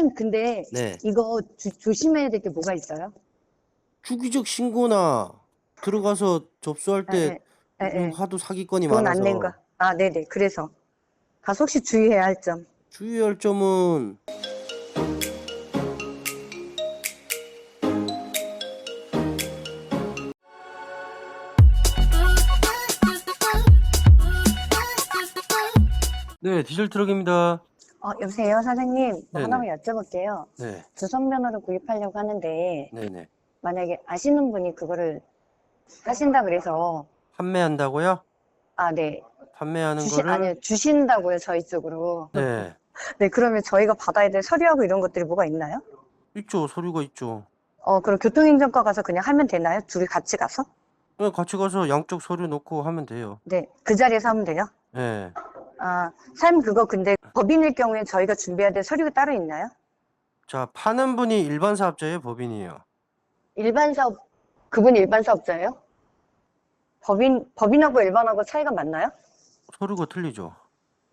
사장님, 근데 네. 이거 주- 조심해야 될 게 뭐가 있어요? 주기적 신고나 들어가서 접수할 때 예. 음, 하도 사기건이 돈 안 많아서 낸 거. 아, 네네. 그래서. 가서 혹시 주의해야 할 점. 주의할 점은 네, 디젤 트럭입니다. 어, 여보세요, 사장님. 뭐 네네. 하나만 여쭤볼게요. 네, 주성면허를 구입하려고 하는데, 네, 네. 만약에 아시는 분이 그거를 하신다 그래서, 판매한다고요? 아, 네. 판매하는 주시, 거를 아니요, 주신다고요, 저희 쪽으로. 네, 네, 그러면 저희가 받아야 될 서류하고 이런 것들이 뭐가 있나요? 있죠. 서류가 있죠. 어, 그럼 교통행정과 가서 그냥 하면 되나요? 둘이 같이 가서? 네, 같이 가서 양쪽 서류 놓고 하면 돼요. 네, 그 자리에서 하면 돼요? 네. 아, 사장님 그거 근데 법인일 경우에 저희가 준비해야 될 서류가 따로 있나요? 자, 파는 분이 일반 사업자예요, 법인이에요? 일반 사업, 그분이 일반 사업자예요? 법인, 법인하고 일반하고 차이가 맞나요? 서류가 틀리죠.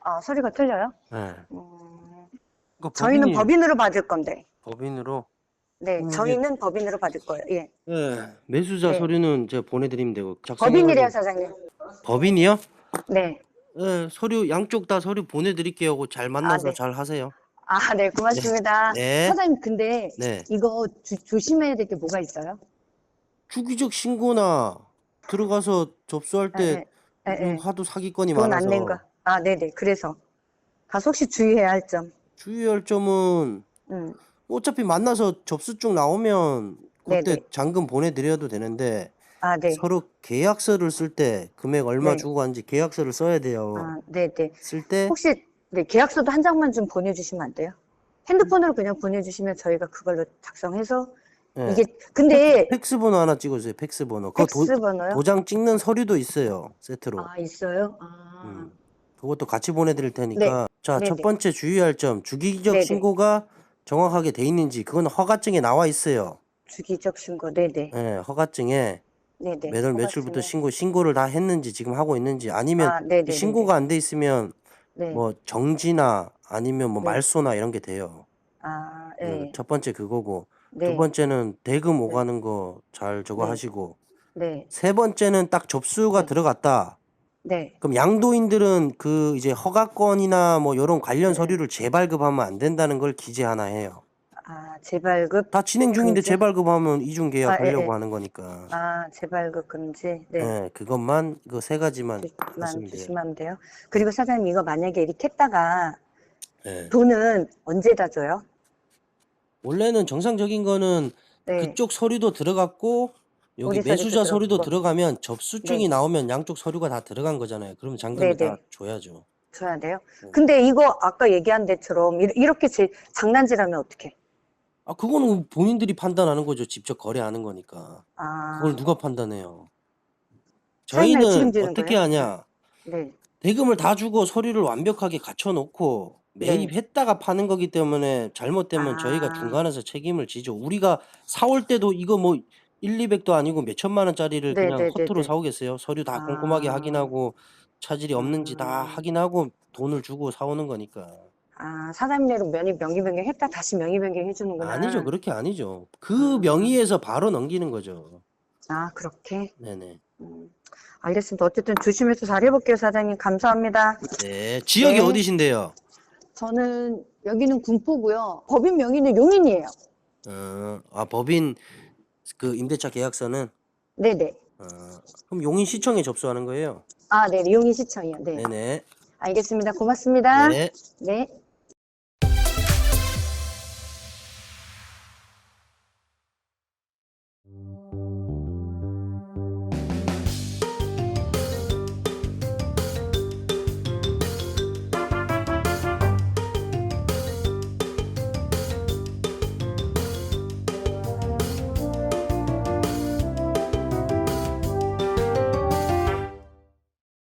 아, 서류가 틀려요? 네. 음, 그러니까 저희는 법인으로 받을 건데. 법인으로 네, 음, 저희는 법인으로 받을 거예요. 예. 네. 매수자 네. 서류는 제가 보내드리면 되고 작성해가지고- 법인이래요, 사장님. 법인이요? 네. 네, 서류 양쪽 다 서류 보내 드릴게요. 하고 잘 만나서 네. 잘 하세요. 아, 네, 고맙습니다. 네. 사장님, 근데 네. 이거 주- 조심해야 될 게 뭐가 있어요? 주기적 신고나 들어가서 접수할 때 예, 예, 음, 예. 하도 사기건이 돈안 많아서 낸 거. 아, 네네. 그래서. 가서 혹시 주의해야 할 점. 주의할 점은 음, 어차피 만나서 접수증 나오면 그때 네네. 잔금 보내 드려도 되는데 아, 네. 서로 계약서를 쓸 때 금액 얼마 네. 주고 간지 계약서를 써야 돼요. 아, 네 네. 쓸 때 혹시 네, 계약서도 한 장만 좀 보내주시면 안 돼요? 핸드폰으로 그냥 보내주시면 저희가 그걸로 작성해서 네. 이게 근데 팩스 번호 하나 찍어주세요. 팩스 번호. 그거 팩스 번호요? 도장 찍는 서류도 있어요. 세트로. 아 있어요? 아, 음. 그것도 같이 보내드릴 테니까. 자, 네네. 첫 번째 주의할 점. 주기적 네네. 신고가 정확하게 돼 있는지 그건 허가증에 나와 있어요. 주기적 신고 네네 예, 허가증에 네네 매달 며칠부터. 신고 신고를 다 했는지 지금 하고 있는지 아니면 아 네네 신고가 안 돼 있으면 네. 뭐 정지나 아니면 뭐 네. 말소나 이런 게 돼요. 아, 그 네. 첫 번째 그거고 네. 두 번째는 대금 오가는 거 잘 저거 네. 하시고 네. 세 번째는 딱 접수가 네. 들어갔다. 네. 그럼 양도인들은 그 이제 허가권이나 뭐 이런 관련 네. 서류를 재발급하면 안 된다는 걸 기재 하나 해요. 아, 재발급. 다 진행 중인데 금지? 재발급하면 이중 계약 아, 예, 하려고 예. 하는 거니까. 아, 재발급 금지. 네. 예, 그것만 그 세 가지만 만 하시면 돼요. 주시면 돼요. 그리고 사장님 이거 만약에 이렇게 했다가 예. 돈은 언제 다 줘요? 원래는 정상적인 거는 네. 그쪽 서류도 들어갔고 여기 우리 매수자 서류도 들어갔고. 들어가면 접수증이 네. 나오면 양쪽 서류가 다 들어간 거잖아요. 그러면 잔금을 네네. 다 줘야죠. 줘야 돼요? 네. 근데 이거 아까 얘기한 데처럼 이- 이렇게 제 장난질하면 어떡해? 아, 그거는 본인들이 판단하는 거죠. 직접 거래하는 거니까. 아, 그걸 누가 판단해요? 저희는 책임지는 어떻게 거예요? 하냐? 네. 대금을 다 주고 서류를 완벽하게 갖춰 놓고 매입했다가 파는 거기 때문에 잘못되면 아. 저희가 중간에서 책임을 지죠. 우리가 사 올 때도 이거 뭐 1, 200 도 아니고 몇 천만 원짜리를 네, 그냥 네, 네, 허투루 네. 사 오겠어요? 서류 다 꼼꼼하게 아. 확인하고 차질이 없는지 다 아. 확인하고 돈을 주고 사 오는 거니까. 아, 사장님대로 명의 명의 변경했다 다시 명의 변경 해 주는구나. 아니죠. 그렇게 아니죠. 그 명의에서 바로 넘기는 거죠. 아, 그렇게. 네네. 음, 알겠습니다. 어쨌든 조심해서 잘 해볼게요, 사장님. 감사합니다. 네. 지역이 네. 어디신데요? 저는 여기는 군포고요. 법인 명의는 용인이에요. 어, 아, 법인 그 임대차 계약서는 네네. 어, 그럼 용인 시청에 접수하는 거예요? 아, 네, 용인 시청이요. 네. 네네. 알겠습니다. 고맙습니다. 네. 네.